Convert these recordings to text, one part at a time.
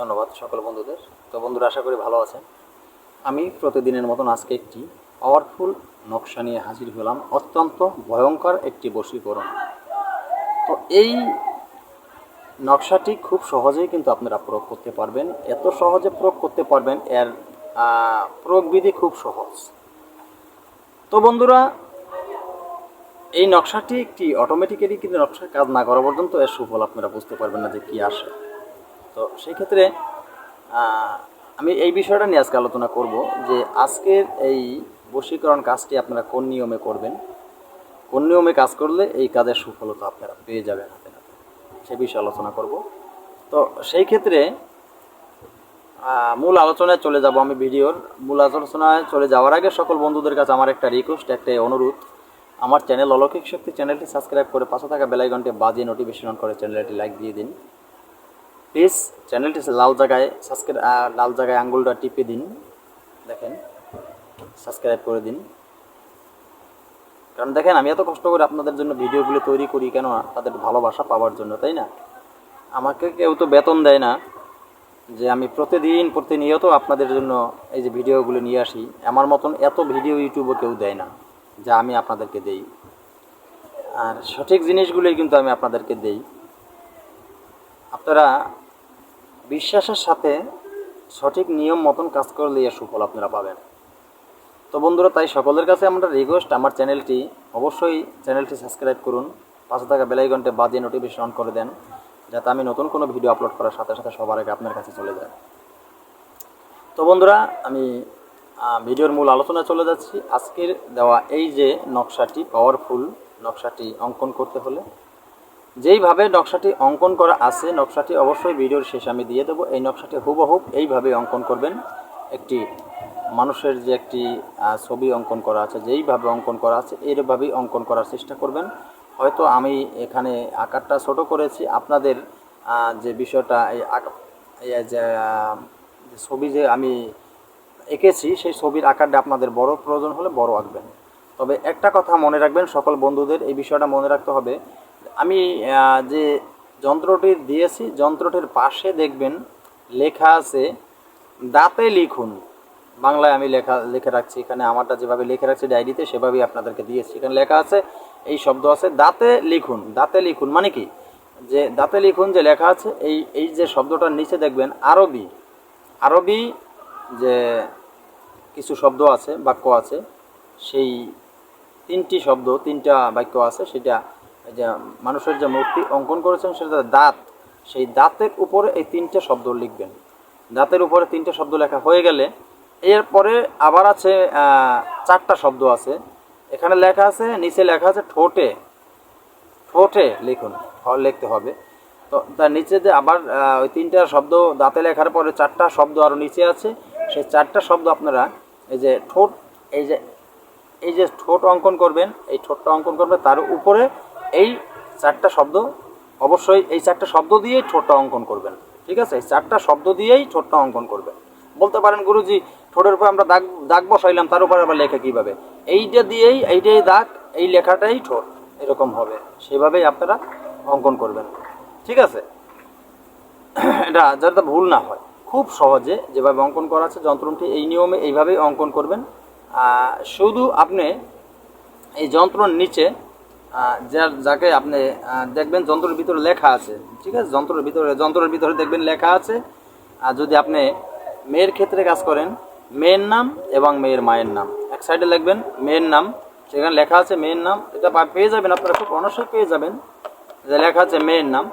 ধন্যবাদ সকল বন্ধুদের। তো বন্ধুরা, আশা করি ভালো আছেন। আমি প্রতিদিনের মতন আজকে একটি পাওয়ারফুল নকশা নিয়ে হাজির হলাম। অত্যন্ত ভয়ঙ্কর একটি বশীকরণ। তো এই নকশাটি খুব সহজেই কিন্তু আপনারা প্রয়োগ করতে পারবেন। এত সহজে প্রয়োগ করতে পারবেন, এর প্রয়োগবিধি খুব সহজ। তো বন্ধুরা, এই নকশাটি একটি অটোমেটিক্যালি কিন্তু নকশার কাজ না করা পর্যন্ত এর সুফল আপনারা বুঝতে পারবেন না যে কী আসে। তো সেই ক্ষেত্রে আমি এই বিষয়টা নিয়ে আজকে আলোচনা করব যে আজকের এই বশীকরণ কাজটি আপনারা কোন নিয়মে করবেন? কোন নিয়মে কাজ করলে এই কাজের সুফলতা আপনারা পেয়ে যাবেন হাতে হাতে সে বিষয়ে আলোচনা করব। তো সেই ক্ষেত্রে মূল আলোচনায় চলে যাব আমি ভিডিওর। মূল আলোচনায় চলে যাওয়ার আগে সকল বন্ধুদের কাছে আমার একটা রিকোয়েস্ট একটা অনুরোধ। আমার চ্যানেল অলৌকিক শক্তি চ্যানেলটি সাবস্ক্রাইব করে পাশে থাকা বেলাইকনটি বাজিয়ে নোটিফিকেশন করে চ্যানেলটি লাইক দিয়ে দিন। প্লিজ চ্যানেলটি লাল জায়গায় সাবস্ক্রাইব লাল জায়গায় আঙ্গুলটা টিপে দিন। দেখেন সাবস্ক্রাইব করে দিন। কারণ দেখেন, আমি এত কষ্ট করে আপনাদের জন্য ভিডিওগুলো তৈরি করি কেন? তাদের ভালোবাসা পাওয়ার জন্য, তাই না? আমাকে কেউ তো বেতন দেয় না যে আমি প্রতিদিন প্রতিনিয়ত আপনাদের জন্য এই যে ভিডিওগুলো নিয়ে আসি। আমার মতন এত ভিডিও ইউটিউবে কেউ দেয় না যা আমি আপনাদেরকে দেই। আর সঠিক জিনিসগুলোই কিন্তু আমি আপনাদেরকে দেই। আপনারা বিশ্বাসের সাথে সঠিক নিয়ম মতন কাজ করলে এর সুফল আপনারা পাবেন। তো বন্ধুরা, তাই সকলের কাছে আমরা রিকোয়েস্ট আমার চ্যানেলটি অবশ্যই চ্যানেলটি সাবস্ক্রাইব করুন, পাশে থাকা বেলাইকনটে বাজিয়ে নোটিফিকেশন অন করে দেন, যাতে আমি নতুন কোনো ভিডিও আপলোড করার সাথে সাথে সবার আগে আপনার কাছে চলে যায়। তো বন্ধুরা, আমি ভিডিওর মূল আলোচনায় চলে যাচ্ছি। আজকের দেওয়া এই যে নকশাটি পাওয়ারফুল নকশাটি অঙ্কন করতে হলে যেইভাবে নকশাটি অঙ্কন করা আছে, নকশাটি অবশ্যই ভিডিওর শেষে আমি দিয়ে দেবো। এই নকশাটি হুবহুব এইভাবে অঙ্কন করবেন। একটি মানুষের যে একটি ছবি অঙ্কন করা আছে, যেইভাবে অঙ্কন করা আছে, এইভাবেই অঙ্কন করার চেষ্টা করবেন। হয়তো আমি এখানে আকারটা ছোট করেছি। আপনাদের যে বিষয়টা, এই যে ছবি যে আমি এঁকেছি, সেই ছবির আকারটা আপনাদের বড় প্রয়োজন হলে বড় আঁকবেন। তবে একটা কথা মনে রাখবেন, সকল বন্ধুদের, এই বিষয়টা মনে রাখতে হবে আমি যে যন্ত্রটি দিয়েছি, যন্ত্রটির পাশে দেখবেন লেখা আছে, দাঁতে লিখুন। বাংলায় আমি লেখা, লিখে রাখছি। এখানে আমারটা যেভাবে লিখে রাখছি ডায়েরিতে, সেভাবেই আপনাদেরকে দিয়েছি। এখানে লেখা আছে, এই শব্দ আছে, দাঁতে লিখুন। দাঁতে লিখুন মানে কি? যে দাঁতে লিখুন যে লেখা আছে, এই এই যে শব্দটার নিচে দেখবেন, আরবি। আরবি যে কিছু শব্দ আছে, বাক্য আছে, সেই তিনটি শব্দ, তিনটা বাক্য আছে, সেটা যে মানুষের যে মূর্তি অঙ্কন করেছেন সেটা দাঁত। সেই দাঁতের উপরে এই তিনটে শব্দ লিখবেন। দাঁতের উপরে তিনটে শব্দ লেখা হয়ে গেলে এরপরে আবার আছে চারটা শব্দ আছে। এখানে লেখা আছে, নিচে লেখা আছে ঠোঁটে। ঠোঁটে লিখুন লিখতে হবে। তো তার নিচে যে আবার ওই তিনটা শব্দ দাঁতে লেখার পরে চারটা শব্দ আরও নিচে আছে। সেই চারটা শব্দ আপনারা এই যে ঠোঁট, এই যে এই যে ঠোঁট অঙ্কন করবেন, এই ঠোঁটটা অঙ্কন করবেন, তার উপরে এই চারটা শব্দ, অবশ্যই এই চারটা শব্দ দিয়েই ঠোঁটটা অঙ্কন করবেন, ঠিক আছে? এই চারটা শব্দ দিয়েই ঠোঁটটা অঙ্কন করবেন। বলতে পারেন, গুরুজি, ঠোঁটের উপর আমরা দাগ দাগ বসাইলাম, তার উপরে আবার লেখা কীভাবে? এইটা দিয়েই, এইটাই দাগ, এই লেখাটাই ঠোঁট, এরকম হবে। সেভাবেই আপনারা অঙ্কন করবেন, ঠিক আছে? এটা যাতে ভুল না হয়, খুব সহজে যেভাবে অঙ্কন করা আছে, যন্ত্রটি এই নিয়মে এইভাবেই অঙ্কন করবেন। শুধু আপনি এই যন্ত্রর নিচে যার, যাকে আপনি দেখবেন যন্ত্রের ভিতরে লেখা আছে, ঠিক আছে? যন্ত্রের ভিতরে যন্ত্রের ভিতরে দেখবেন লেখা আছে। আর যদি আপনি মেয়ের ক্ষেত্রে কাজ করেন, মেয়ের নাম এবং মেয়ের মায়ের নাম। এক সাইডে লিখবেন, মেয়ের নাম। সেখানে লেখা আছে মেয়ের নাম। এটা পেয়ে যাবেন, আপনারা খুব অনস্বয় পেয়ে যাবেন। যে লেখা আছে মেয়ের নাম।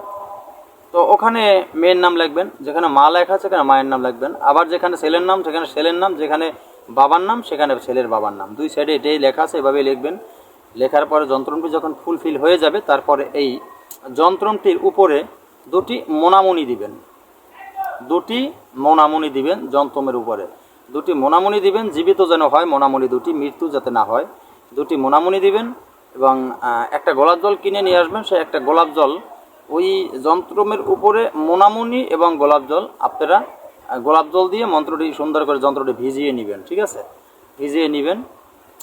তো ওখানে মেয়ের নাম লিখবেন, যেখানে মা লেখা আছে, সেখানে মায়ের নাম লিখবেন। আবার যেখানে ছেলের নাম, সেখানে ছেলের নাম, যেখানে বাবার নাম, সেখানে ছেলের বাবার নাম। দুই সাইডে এটাই লেখা আছে, এভাবেই লিখবেন। লেখার পরে যন্ত্রণটি যখন ফুলফিল হয়ে যাবে, তারপরে এই যন্ত্রণটির উপরে দুটি মোনামুনি দিবেন। দুটি মোনামুনি দিবেন যন্ত্রমের উপরে। দুটি মোনামুনি দিবেন, জীবিত যেন হয়, মোনামুনি দুটি, মৃত্যু যাতে না হয়। দুটি মোনামুনি দিবেন এবং একটা গোলাপ জল কিনে নিয়ে আসবেন সে একটা গোলাপ জল ওই যন্ত্রমের উপরে মোনামুনি এবং গোলাপ জল আপনারা গোলাপ জল দিয়ে মন্ত্রটি সুন্দর করে যন্ত্রটি ভিজিয়ে নেবেন, ঠিক আছে? ভিজিয়ে নেবেন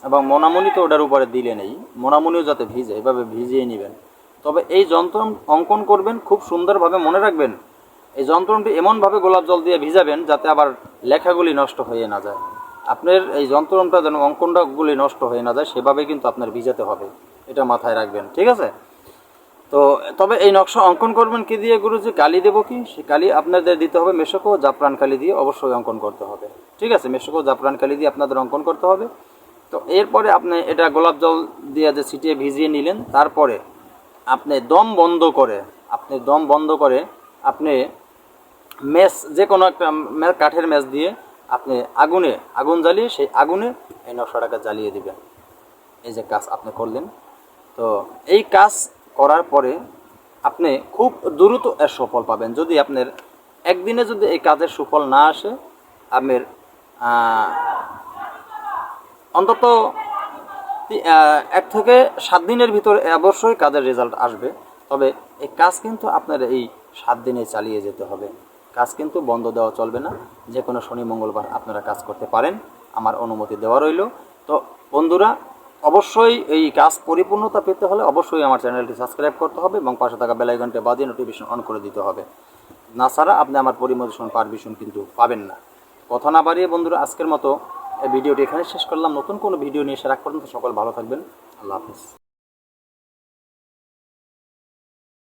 এবং মোনামুনি তো ওটার উপরে দিলে নেই। মোনামুনিও যাতে ভিজে, এভাবে ভিজিয়ে নেবেন। তবে এই যন্ত্র অঙ্কন করবেন, খুব সুন্দরভাবে মনে রাখবেন, এই যন্ত্রটি এমনভাবে গোলাপ জল দিয়ে ভিজাবেন যাতে আবার লেখাগুলি নষ্ট হয়ে না যায়। আপনার এই যন্ত্রণটা যেন অঙ্কনটাগুলি নষ্ট হয়ে না যায়, সেভাবে কিন্তু আপনার ভিজাতে হবে। এটা মাথায় রাখবেন, ঠিক আছে? তো, তবে এই নকশা অঙ্কন করবেন কি দিয়ে গুরুজি? কালি দেবো কি? সে কালি আপনাদের দিতে হবে মেশকো জাফরান কালি দিয়ে অবশ্যই অঙ্কন করতে হবে। ঠিক আছে, মেশকো জাফরান কালি দিয়ে আপনাদের অঙ্কন করতে হবে। তো এরপরে আপনি এটা গোলাপ জল দিয়ে যে ছিটিয়ে ভিজিয়ে নিলেন, তারপরে আপনি দম বন্ধ করে, আপনি দম বন্ধ করে আপনি মেস, যে কোনো একটা কাঠের মেস দিয়ে আপনি আগুনে, আগুন জ্বালিয়ে সেই আগুনে এই নকশাটাকে জ্বালিয়ে দিবেন। এই যে কাজ আপনি করলেন। তো এই কাজ করার পরে আপনি খুব দ্রুত এর সুফল পাবেন। যদি আপনার একদিনে যদি এই কাজের সুফল না আসে, আপনার অন্তত এক থেকে সাত দিনের ভিতরে অবশ্যই কাজের রেজাল্ট আসবে। তবে এই কাজ কিন্তু আপনার এই সাত দিনে চালিয়ে যেতে হবে। কাজ কিন্তু বন্ধ দেওয়া চলবে না। যে কোনো শনি, মঙ্গলবার আপনারা কাজ করতে পারেন। আমার অনুমতি দেওয়া রইল। তো বন্ধুরা, অবশ্যই এই কাজ পরিপূর্ণতা পেতে হলে অবশ্যই আমার চ্যানেলটি সাবস্ক্রাইব করতে হবে এবং পাশে থাকা বেলাইকনটা বাজিয়ে নোটিফিকেশন অন করে দিতে হবে। না ছাড়া আপনি আমার পরিমোশন পারমিশন কিন্তু পাবেন না। কথা না বাড়িয়ে বন্ধুরা, আজকের মতো ভিডিওটি এখানে শেষ করলাম। নতুন কোনো ভিডিও নিয়ে এসে রাখ পর্যন্ত সকল ভালো থাকবেন। আল্লাহ হাফিজ।